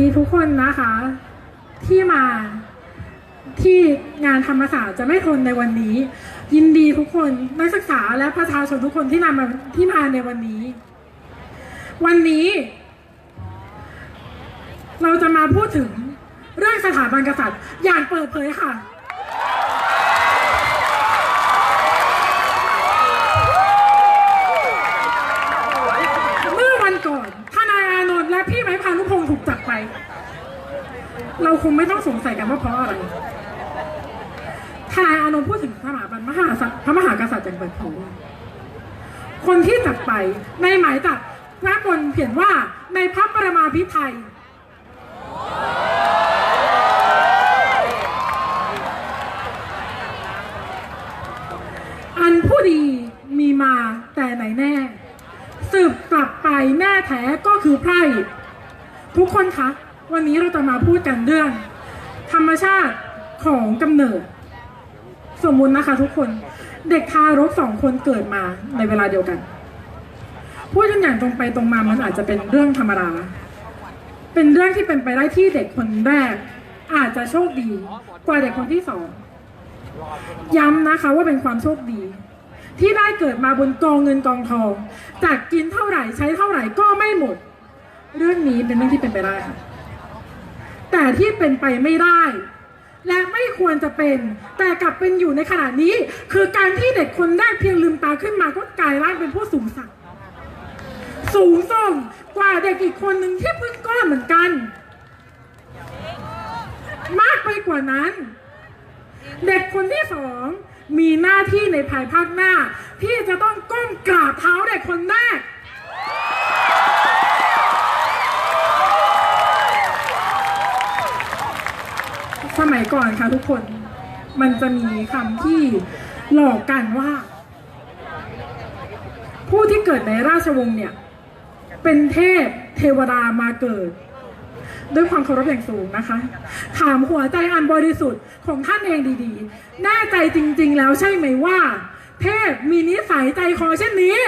ดีทุกคนนะคะ ที่มาที่งานธรรมศาสตร์จะไม่ทนในวันนี้ ยินดีทุกคนนักศึกษาและประชาชนทุกคนที่นำมาที่มาในวันนี้ วันนี้ เราจะมาพูดถึงเรื่องสถาบันกษัตริย์อย่างเปิดเผยค่ะ เราคงไม่ต้องสงสัยกันว่าเพราะอะไรทนายอานนท์พูดถึงสถาบันมหาสัตพระมหากษัตริย์อย่างเปิดเผยคนที่จับไปในหมายจับพระกลเขียนว่าในพระประมาพิไทยอันผู้ดีมีมาแต่ไหนแน่ สืบกลับไปแน่แท้ก็คือไพร่ทุกคนคะ วันนี้เราจะมาพูดกันเรื่อง ธรรมชาติของกำเนิด สมมุตินะคะทุกคนเด็กทารกสองคนเกิดมาในเวลาเดียวกันพูดกันอย่างตรงไปตรงมามันอาจจะเป็นเรื่องธรรมดาเป็นเรื่องที่เป็นไปได้ที่เด็กคนแรก อาจจะโชคดีกว่าเด็กคนที่สองย้ำนะคะว่าเป็นความโชคดี ที่ได้เกิดมาบนกองเงินกองทองจากกินเท่าไหร่ใช้เท่าไหร่ก็ไม่หมด เรื่องนี้เป็นเรื่องที่เป็นไปได้ค่ะ แต่ที่เป็นไปไม่ได้ และไม่ควรจะเป็น แต่กลับเป็นอยู่ในขณะนี้ คือการที่เด็กคนแรกเพียงลืมตาขึ้นมาก็กลายร่างเป็นผู้สูงศักสูงส่งกว่าเด็กอีกคนหนึ่งที่เพิ่งก้อนเหมือนกัน มากไปกว่านั้น เด็กคนที่สองมีหน้าที่ในภายภาคหน้า ที่จะต้องก้มกราบเท้าเด็กคนแรก สมัยก่อนค่ะทุกคน มันจะมีคำที่หลอกกันว่า ผู้ที่เกิดในราชวงศ์เนี่ย เป็นเทพเทวดามาเกิด ด้วยความเคารพอย่างสูงนะคะ ถามหัวใจอันบริสุทธิ์ของท่านเองดีๆ แน่ใจจริง ๆ แล้วใช่ไหมว่า เทพมีนิสัยใจคอเช่นนี้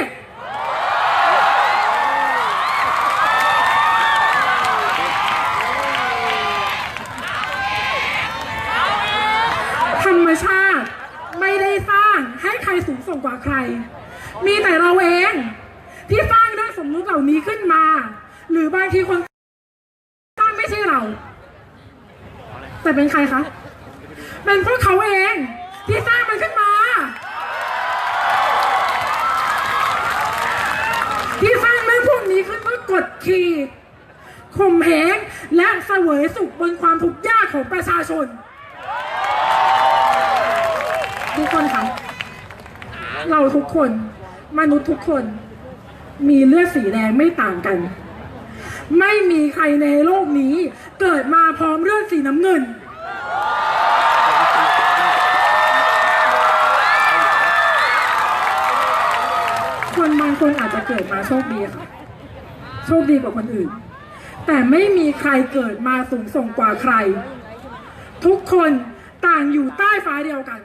ธรรมชาติไม่ได้สร้างให้ใครสูงส่งกว่าใคร มีแต่เราเอง ที่สร้างเรื่องสมมุติเหล่านี้ขึ้นมา หรือบางทีคน สร้างไม่ใช่เรา แต่เป็น ใครคะ เป็นพวกเขาเองที่สร้างมันขึ้นมา ที่สร้างเรื่องพวกนี้ขึ้นเพื่อกดขี่ข่มเหงและเสวยสุขบนความทุกข์ยากของประชาชนทุกคนคะเราทุกคนมนุษย์ทุกคน มีเลือดสีแดงไม่ต่างกัน ไม่มีใครในโลกนี้เกิดมาพร้อมเลือดสีน้ำเงิน คนบางคนอาจจะเกิดมาโชคดีค่ะ โชคดีกว่าคนอื่น แต่ไม่มีใครเกิดมาสูงส่งกว่าใคร ทุกคนต่างอยู่ใต้ฟ้าเดียวกัน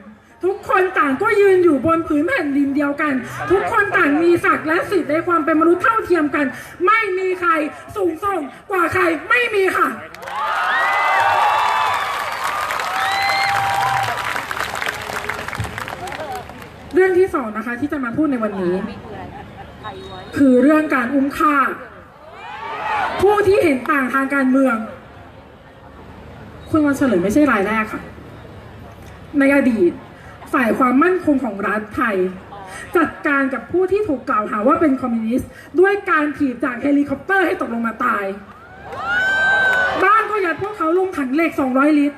ทุกคนต่างก็ยืนอยู่บนผืนแผ่นดินเดียวกัน ทุกคนต่างมีศักดิ์และสิทธิ์ในความเป็นมนุษย์เท่าเทียมกัน ไม่มีใครสูงส่งกว่าใครไม่มีค่ะ เรื่องที่สองนะคะที่จะมาพูดในวันนี้ คือเรื่องการอุ้มฆ่า ผู้ที่เห็นต่างทางการเมือง คุณวันเฉลิมไม่ใช่รายแรกค่ะ ในอดีต ฝ่ายความมั่นคงของรัฐไทย จัดการกับผู้ที่ถูกกล่าวหาว่าเป็นคอมมิวนิสต์ ด้วยการถีบจากเฮลิคอปเตอร์ให้ตกลงมาตาย บ้างก็ยัดพวกเขาลงถังเหล็ก 200 ลิตร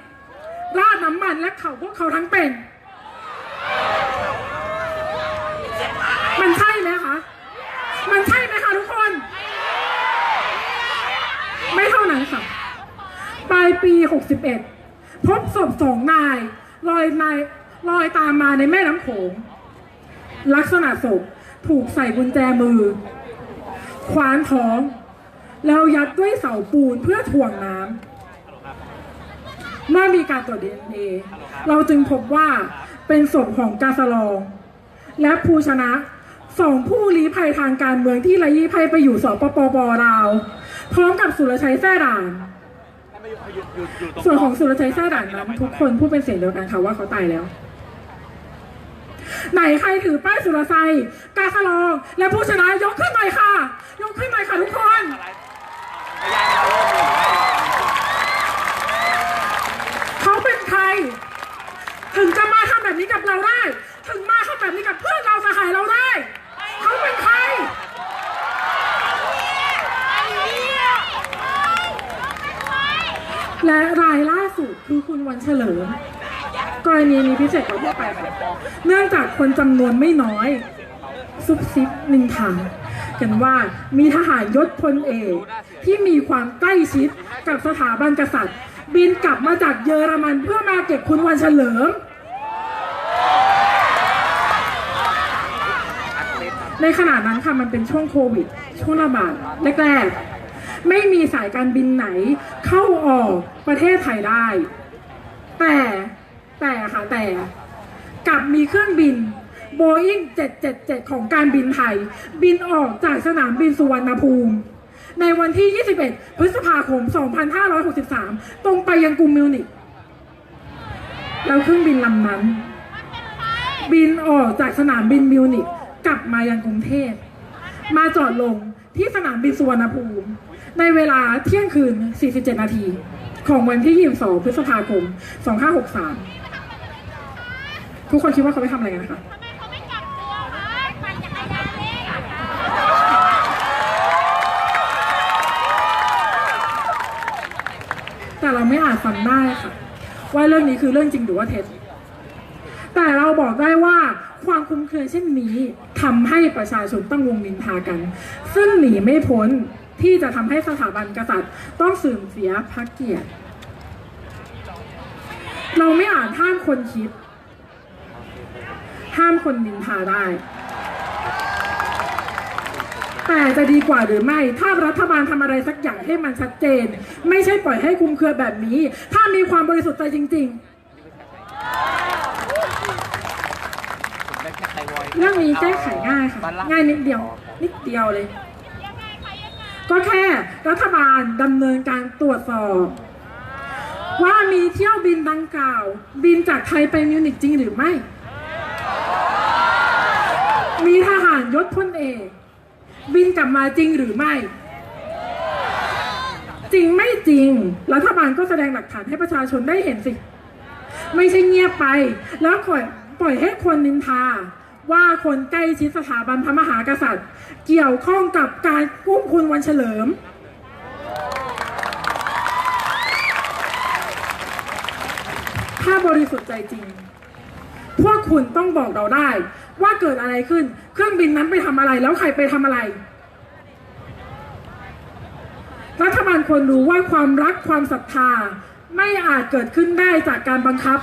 ราดน้ำมันและเผาพวกเขาทั้งเป็น มันใช่ไหมคะ มันใช่ไหมคะทุกคน ไม่เท่านั้นค่ะ ปลายปี 61 พบศพสองนายลอยนายลอยตามมาในแม่น้ำโขง ลักษณะศพถูกใส่กุญแจมือ คว้านท้อง แล้วยัดด้วยเสาปูนเพื่อถ่วงน้ำ เมื่อมีการตรวจดีเอ็นเอเราจึงพบว่าเป็นศพของกาสลอง และภูชนะ สองผู้ลี้ภัยทางการเมืองที่ลี้ภัยไปอยู่สปปปลาว พร้อมกับสุรชัยแท้ด่าน ส่วนของสุรชัยแท้ด่านนั้นทุกคนพูดเป็นเสียงเดียวกันค่ะว่าเขาตายแล้ว ไหนใครถือป้ายสุรชัย กาสลองและผู้ชนะยกขึ้นหน่อยค่ะ ยกขึ้นหน่อยค่ะทุกคนเขาเป็นใคร ถึงจะมาทำแบบนี้กับเราได้ ถึงมาทำแบบนี้กับเพื่อนเราสหายเราได้ เขาเป็นใคร และรายล่าสุดคือคุณวันเฉลิม กรณีนี้พิเศษกว่าทั่วไปค่ะเนื่องจากคนจำนวนไม่น้อย ซุบซิบนินทากันว่ามีทหารยศพลเอกที่มีความใกล้ชิดกับสถาบันกษัตริย์ บินกลับมาจากเยอรมันเพื่อมาเก็บคุณวันเฉลิม ในขณะนั้นค่ะมันเป็นช่วงโควิด ช่วงระบาดแรกๆ ไม่มีสายการบินไหนเข้าออกประเทศไทยได้ แต่แต่ค่ะแต่กลับมีเครื่องบิน Boeing 777 ของการบินไทย บินออกจากสนามบินสุวรรณภูมิ ในวันที่ 21 พฤษภาคม 2563 ตรงไปยังกรุงมิวนิกแล้วเครื่องบินลำนั้น บินออกจากสนามบินมิวนิกกลับมายังกรุงเทพ มาจอดลงที่สนามบินสุวรรณภูมิ ในเวลาเที่ยงคืน 47 นาที ของวันที่ 22 พฤษภาคม 2563 ทุกคนคิดว่าเขาไปทำอะไรกันคะคะแต่เราไม่อาจฟังได้ค่ะ ว่าเรื่องนี้คือเรื่องจริงหรือว่าเท็จ แต่เราบอกได้ว่าความคลุมเครือเช่นนี้ทำให้ประชาชนต้องวงนินทากัน ซึ่งหนีไม่พ้น ที่จะทำให้สถาบันกษัตริย์ ต้องเสื่อมเสียพระเกียรติ เราไม่อาจห้ามคนคิด ห้ามคนนินทาได้ แต่จะดีกว่าหรือไม่ ถ้ารัฐบาลทำอะไรสักอย่างให้มันชัดเจน ไม่ใช่ปล่อยให้คลุมเครือแบบนี้ ถ้ามีความบริสุทธิ์ใจจริง ๆเรื่องนี้แก้ไขง่ายค่ะ ง่ายนิดเดียว นิดเดียวเลย ยังไงคะยังไง ก็แค่รัฐบาลดำเนินการตรวจสอบ ว่ามีเที่ยวบินดังกล่าว บินจากไทยไปมิวนิกจริงหรือไม่ มีทหารยศพลเอกบินกลับมาจริงหรือไม่ จริงไม่จริง รัฐบาลก็แสดงหลักฐานให้ประชาชนได้เห็นสิ ไม่ใช่เงียบไป แล้วปล่อยปล่อยให้คนนินทา ว่าคนใกล้ชิดสถาบันพระมหากษัตริย์ เกี่ยวข้องกับการกุ้มคุณวันเฉลิม ถ้าบริสุทธิ์ใจจริง พวกคุณต้องบอกเราได้ ว่าเกิดอะไรขึ้น เครื่องบินนั้นไปทำอะไร แล้วใครไปทำอะไรรัฐบาลควรรู้ว่าความรักความศรัทธา ไม่อาจเกิดขึ้นได้จากการบังคับ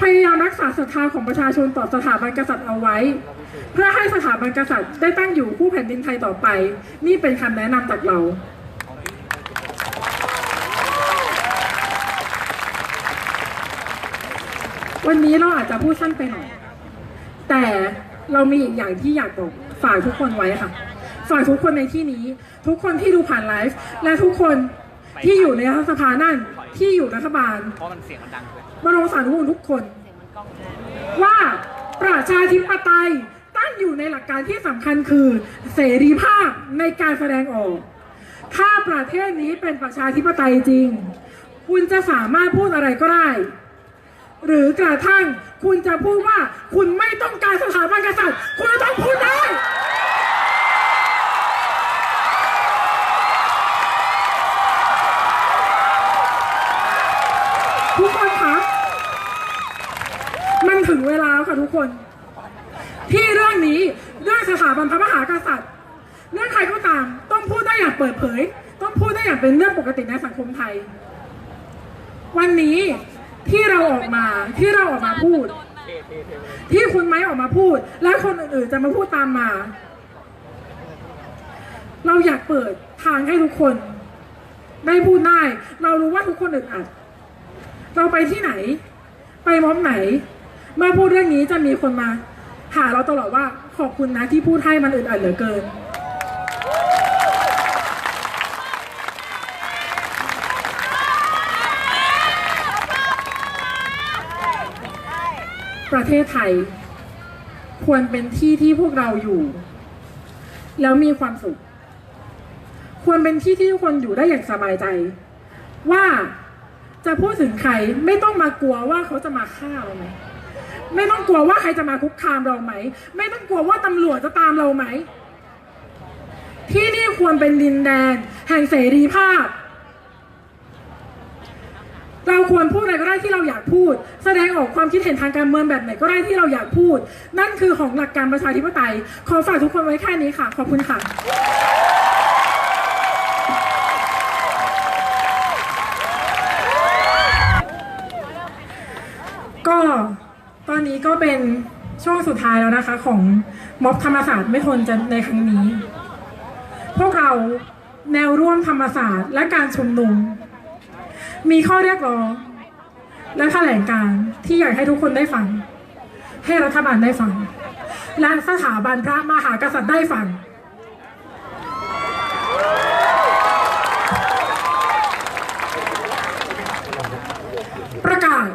พยายามรักษาศรัทธาของประชาชนต่อสถาบันกษัตริย์เอาไว้ เพื่อให้สถาบันกษัตริย์ได้ตั้งอยู่คู่แผ่นดินไทยต่อไป นี่เป็นคำแนะนำจากเราวันนี้เราอาจจะพูดสั้นไปหน่อย แต่เรามีอีกอย่างที่อยากบอกฝากทุกคนไว้ค่ะ ฝากทุกคนในที่นี้ ทุกคนที่ดูผ่านไลฟ์ และทุกคน ที่อยู่ในรัฐสภานั่นที่อยู่รัฐบาลเพราะมันเสียงมันดังเกินบรมสารุวงศ์ทุกคน ว่าประชาธิปไตยตั้งอยู่ในหลักการที่สำคัญคือ เสรีภาพในการแสดงออก ถ้าประเทศนี้เป็นประชาธิปไตยจริง คุณจะสามารถพูดอะไรก็ได้ หรือกระทั่งคุณจะพูดว่าคุณไม่ต้องการสถาบันกษัตริย์ คุณจะต้องพูดได้ ทุกคนคะมันถึงเวลาแล้วค่ะทุกคน ที่เรื่องนี้เรื่องสถาบันพระมหากษัตริย์เรื่องใครก็ตาม ต้องพูดได้อย่างเปิดเผย ต้องพูดได้อย่างเป็นเรื่องปกติในสังคมไทย วันนี้ที่เราออกมาที่เราออกมาพูด ที่คุณไม้ออกมาพูด และคนอื่นๆจะมาพูดตามมา เราอยากเปิดทางให้ทุกคน ได้พูดได้ เรารู้ว่าทุกคนอึดอัด เราไปที่ไหน ไปมอมไหน เมื่อพูดเรื่องนี้จะมีคนมาหาเราตลอดว่าขอบคุณนะที่พูดให้มันอึดอัดเหลือเกิน ประเทศไทย ควรเป็นที่ที่พวกเราอยู่ แล้วมีความสุข ควรเป็นที่ที่ทุกคนอยู่ได้อย่างสบายใจ ว่า จะพูดถึงใครไม่ต้องมากลัวว่าเขาจะมาฆ่าเราไหมไม่ต้องกลัวว่าใครจะมาคุกคามเราไหม ไม่ต้องกลัวว่าตำรวจจะตามเราไหม ที่นี่ควรเป็นดินแดน แห่งเสรีภาพ เราควรพูดอะไรก็ได้ที่เราอยากพูด แสดงออกความคิดเห็นทางการเมืองแบบไหนก็ได้ที่เราอยากพูด นั่นคือของหลักการประชาธิปไตย ขอฝากทุกคนไว้แค่นี้ค่ะ ขอบคุณค่ะ ตอนนี้ก็เป็นช่วงสุดท้ายแล้วนะคะ ของม็อบธรรมศาสตร์ไม่ทนจะในครั้งนี้ พวกเราแนวร่วมธรรมศาสตร์และการชุมนุม มีข้อเรียกร้อง และแถลงการที่อยากให้ทุกคนได้ฟัง ให้รัฐบาลได้ฟัง และสถาบันพระมหากษัตริย์ได้ฟัง ประกาศ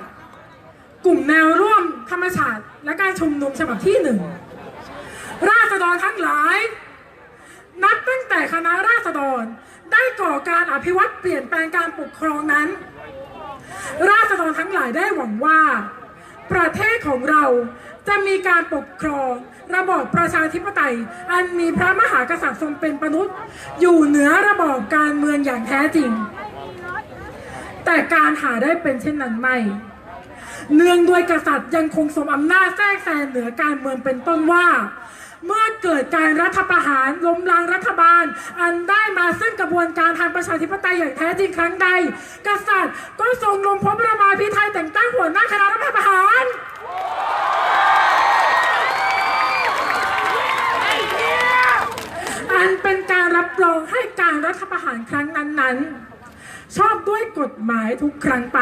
กลุ่มแนวร่วมธรรมชาติและการชุมนุมฉบับที่หนึ่งราษฎรทั้งหลาย นับตั้งแต่คณะราษฎรได้ก่อการอภิวัตเปลี่ยนแปลงการปกครองนั้น ราษฎรทั้งหลายได้หวังว่า ประเทศของเราจะมีการปกครองระบอบประชาธิปไตย อันมีพระมหากษัตริย์ทรงเป็นประนุษย์อยู่เหนือระบอบการเมืองอย่างแท้จริง แต่การหาได้เป็นเช่นนั้นไม่ เนื่องด้วยกษัตริย์ยังคงทรงอำนาจแทรกแซงเหนือการเมืองเป็นต้นว่า เมื่อเกิดการรัฐประหารล้มล้างรัฐบาล อันได้มาซึ่งกระบวนการทางประชาธิปไตยอย่างแท้จริงครั้งใด กษัตริย์ก็ทรงลงพระปรมาพิไทยแต่งตั้งหัวหน้าคณะรัฐประหารอันเป็นการรับรองให้การรัฐประหารครั้งนั้นๆ ชอบด้วยกฎหมายทุกครั้งไป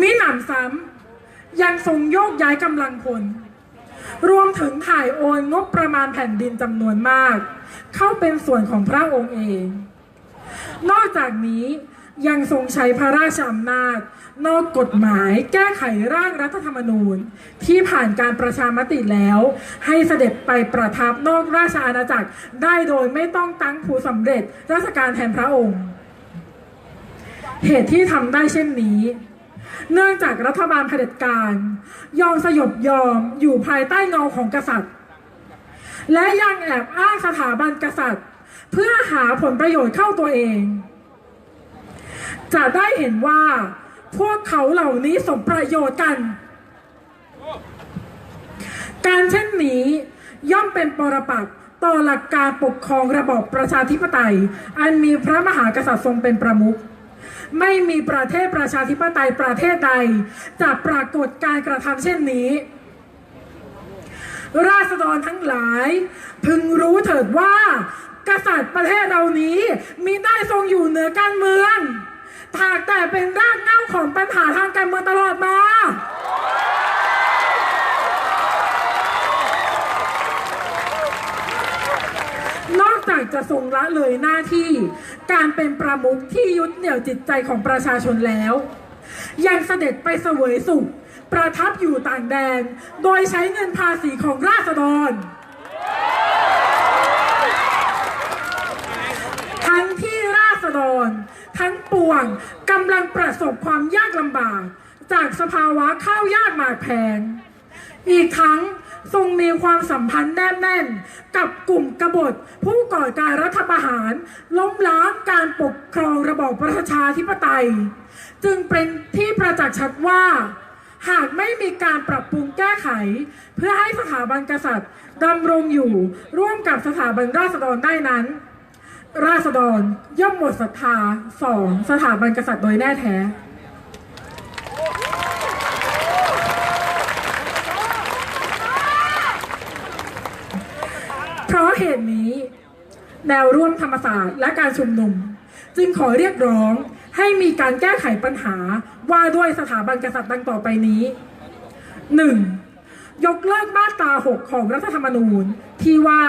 มิหนำซ้ำยังทรงโยกย้ายกำลังพล รวมถึงถ่ายโอนงบประมาณแผ่นดินจำนวนมาก เข้าเป็นส่วนของพระองค์เอง นอกจากนี้ยังทรงใช้พระราชอำนาจ นอกกฎหมายแก้ไขร่างรัฐธรรมนูญ ที่ผ่านการประชามติแล้ว ให้เสด็จไปประทับนอกราชอาณาจักรได้โดยไม่ต้องตั้งผู้สำเร็จราชการแทนพระองค์ เหตุที่ทำได้เช่นนี้ เนื่องจากรัฐบาลเผด็จการ ยอมสยบยอมอยู่ภายใต้เงาของกษัตริย์ และยังแอบอ้างสถาบันกษัตริย์ เพื่อหาผลประโยชน์เข้าตัวเอง จะได้เห็นว่าพวกเขาเหล่านี้สมประโยชน์กัน การเช่นนี้ย่อมเป็นปรปักษ์ต่อหลักการปกครองระบอบประชาธิปไตย อันมีพระมหากษัตริย์ทรงเป็นประมุข ไม่มีประเทศประชาธิปไตยประเทศใดจะปรากฏการกระทำเช่นนี้ ราษฎรทั้งหลาย พึงรู้เถิดว่า กษัตริย์ประเทศเรานี้มีได้ทรงอยู่เหนือการเมืองถากแต่เป็นรากเหง้าของปัญหาทางการเมืองตลอดมา นอก จะทรงละเลยหน้าที่ การเป็นประมุขที่ยึดเหนี่ยวจิตใจของประชาชนแล้ว ยังเสด็จไปเสวยสุข ประทับอยู่ต่างแดน โดยใช้เงินภาษีของราษฎร ทั้งที่ราษฎร ทั้งปวงกำลังประสบความยากลำบาก จากสภาวะข้าวยากหมากแพงอีกทั้ง ทรงมีความสัมพันธ์แนบแน่น กับกลุ่มกบฏ ผู้ก่อการรัฐประหาร ล้มล้างการปกครองระบอบประชาธิปไตย จึงเป็นที่ประจักษ์ชัดว่า หากไม่มีการปรับปรุงแก้ไข เพื่อให้สถาบันกษัตริย์ดำรงอยู่ร่วมกับสถาบันราษฎรได้นั้น ราษฎรย่อมหมดศรัทธาสองสถาบันกษัตริย์โดยแน่แท้ เพราะ เหตุนี้ แนวร่วมธรรมศาสตร์และการชุมนุม จึงขอเรียกร้องให้มีการแก้ไขปัญหาว่าด้วยสถาบันกษัตริย์ดังต่อไปนี้ 1. ยกเลิกมาตรา 6 ของรัฐธรรมนูญ ที่ว่า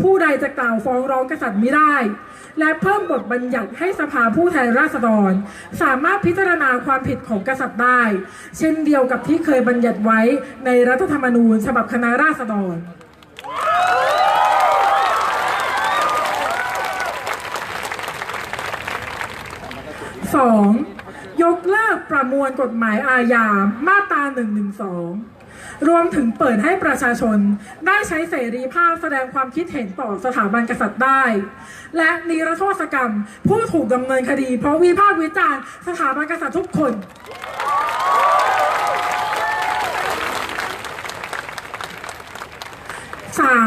ผู้ใดจะกล่าวฟ้องร้องกษัตริย์ไม่ได้ และเพิ่มบทบัญญัติให้สภาผู้แทนราษฎร สามารถพิจารณาความผิดของกษัตริย์ได้ เช่นเดียวกับที่เคยบัญญัติไว้ในรัฐธรรมนูญฉบับคณะราษฎร 2. ยกเลิกประมวลกฎหมายอาญามาตรา 112 รวมถึงเปิดให้ประชาชนได้ใช้เสรีภาพแสดงความคิดเห็นต่อสถาบันกษัตริย์ได้ และนิรโทษกรรมผู้ถูกดำเนินคดี เพราะวิพากษ์วิจารณ์สถาบันกษัตริย์ทุกคน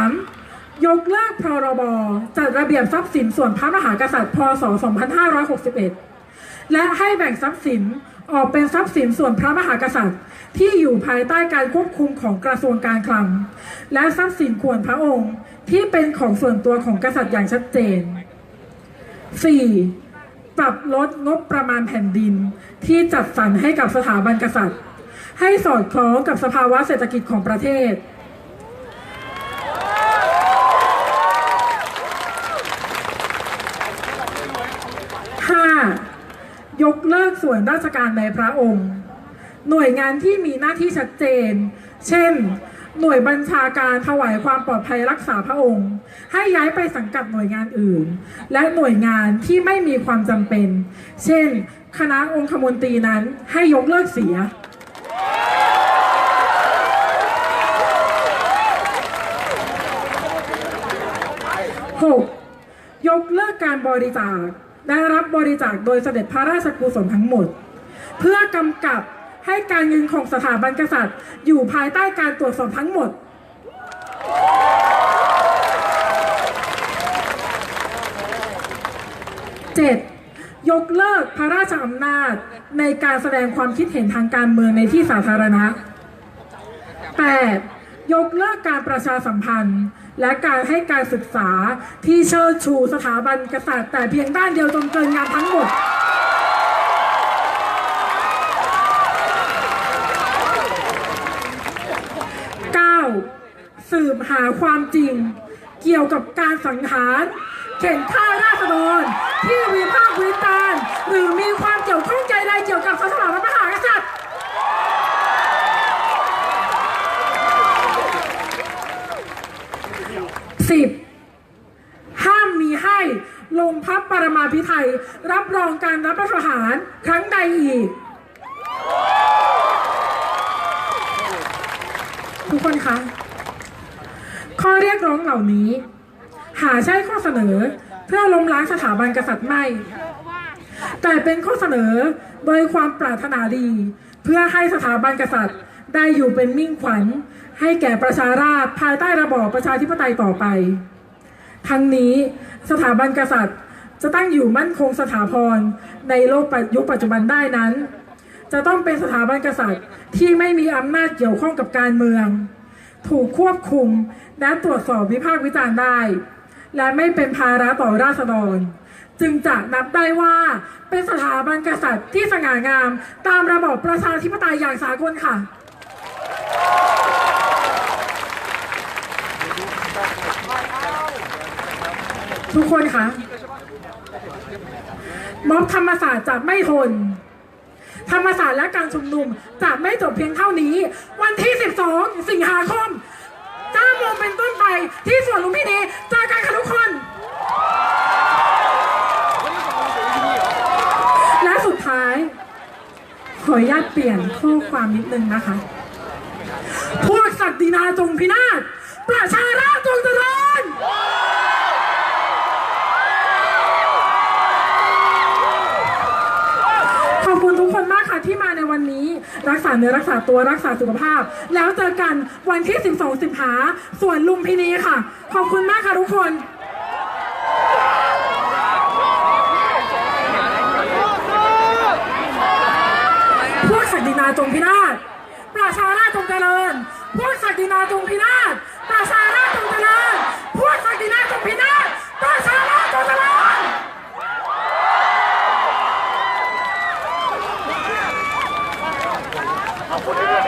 3. ยกเลิกพรบจัดระเบียบทรัพย์สินส่วนพระมหากษัตริย์ พศ 2561 และให้แบ่งทรัพย์สินออกเป็นทรัพย์สินส่วนพระมหากษัตริย์ ที่อยู่ภายใต้การควบคุมของกระทรวงการคลัง และทรัพย์สินควรพระองค์ที่เป็นของส่วนตัวของกษัตริย์อย่างชัดเจน 4. ปรับลดงบประมาณแผ่นดินที่จัดสรรให้กับสถาบันกษัตริย์ ให้สอดคล้องกับสภาวะเศรษฐกิจของประเทศ ยกเลิกส่วนราชการในพระองค์ หน่วยงานที่มีหน้าที่ชัดเจน เช่น หน่วยบัญชาการถวายความปลอดภัยรักษาพระองค์ ให้ย้ายไปสังกัดหน่วยงานอื่น และหน่วยงานที่ไม่มีความจำเป็น เช่น คณะองคมนตรีนั้นให้ยกเลิกเสีย 6. ยกเลิกการบริจาค และรับบริจาคโดยเสด็จพระราชกุศลทั้งหมด เพื่อกำกับให้การเงินของสถาบันกษัตริย์ อยู่ภายใต้การตรวจสอบทั้งหมด 7. ยกเลิกพระราชอำนาจในการแสดงความคิดเห็นทางการเมืองในที่สาธารณะ 8. ยกเลิกการประชาสัมพันธ์ และการให้การศึกษาที่เชิดชูสถาบันกษัตริย์แต่เพียงด้านเดียวจนเกินงามทั้งหมด 9. สืบหาความจริง เกี่ยวกับการสังหารเข็นฆ่าราษฎรที่วิพากษ์วิจารณ์หรือมีความเกี่ยวข้องใจใดเกี่ยวกับสถาบันพระมหากษัตริย์ สิบห้ามมีให้ลงพับปรมาภิไธยรับรองการรับประหารครั้งใดอีก ทุกคนคะ ข้อเรียกร้องเหล่านี้ หาใช่ข้อเสนอเพื่อล้มล้างสถาบันกษัตริย์ไม่ แต่เป็นข้อเสนอโดยความปรารถนาดี เพื่อให้สถาบันกษัตริย์ได้อยู่เป็นมิ่งขวัญ ให้แก่ประชาราษฎร์ภายใต้ระบอบประชาธิปไตยต่อไป ทั้งนี้สถาบันกษัตริย์ จะตั้งอยู่มั่นคงสถาพรในโลกยุคปัจจุบันได้นั้น จะต้องเป็นสถาบันกษัตริย์ที่ไม่มีอำนาจเกี่ยวข้องกับการเมือง ถูกควบคุมและตรวจสอบวิพากษ์วิจารณ์ได้ และไม่เป็นภาระต่อราษฎร จึงจะนับได้ว่าเป็นสถาบันกษัตริย์ที่สง่างามตามระบอบประชาธิปไตยอย่างสากลค่ะ ทุกคนคะม็อบธรรมศาสตร์จะไม่ทน ธรรมศาสตร์และการชุมนุมจะไม่จบเพียงเท่านี้ วันที่ 12 สิงหาคม9โมงเป็นต้นไปที่สวนลุมพินีเจอกันค่ะทุกคน และสุดท้าย ขออนุญาตเปลี่ยนข้อความนิดนึงนะคะ พวกศักดินาจงพินาศประชาราษฎร์จงเจริญ รักษาเนื้อรักษาตัวรักษาสุขภาพ แล้วเจอกันวันที่ 12 สิงหาส่วนลุมพินีค่ะ ขอบคุณมากค่ะทุกคนพวกศักดินาจงพินาศประชาราจงเจริญพวกศักดินาจงพินาศ